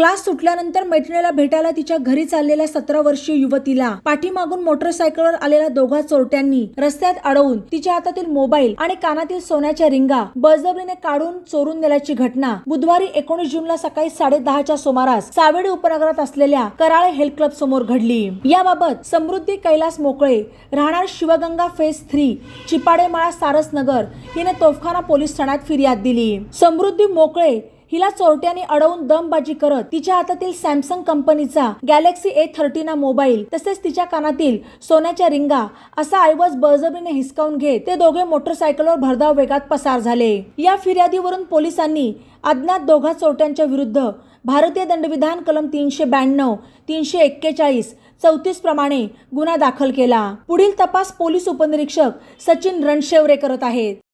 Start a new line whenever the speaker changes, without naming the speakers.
Class सुटल्यानंतर मैत्रिणीला भेटायला तिच्या घरी चाललेल्या सतरा वर्षीय युवतीला पाठीमागून मोटरसायकलवर आलेल्या दोघा चोरट्यांनी रस्त्यात अडवून तिच्या हातातील मोबाईल आणि कानातील सोन्याच्या रिंगा बळजबरीने काढून चोरून नेल्याची घटना बुधवारी एकोणीस जूनला सकाळी साडे दहाच्या सुमारास सावेडी उपनगरात असलेल्या कराळे हेल्थ क्लब समोर घडली. याबाबत समृद्धी कैलास मोकळे राहणार शिवगंगा फेज थ्री चिपाडेमाळा सारसनगर हिने तोफखाना पोलीस ठाण्यात फिर्याद दिली. समृद्धी मोकळे हिला चोरट्याने अडवून दमबाजी करत तिच्या हातातील सॅमसंग कंपनीचा गॅलेक्सी ए थर्टीना मोबाईल तसेच तिच्या कानातील सोन्याच्या रिंगा असा ऐवज बळजबरीने हिसकावून घेत ते दोघे मोटरसायकलवर भरधाव वेगात पसार झाले. या फिर्यादीवरून पोलिसांनी अज्ञात दोघा चोरट्यांच्या विरुद्ध भारतीय दंडविधान कलम तीनशे ब्याण्णव तीनशे एक्केचाळीस चौतीस प्रमाणे गुन्हा दाखल केला. पुढील तपास पोलीस उपनिरीक्षक सचिन रणशेवरे करत आहेत.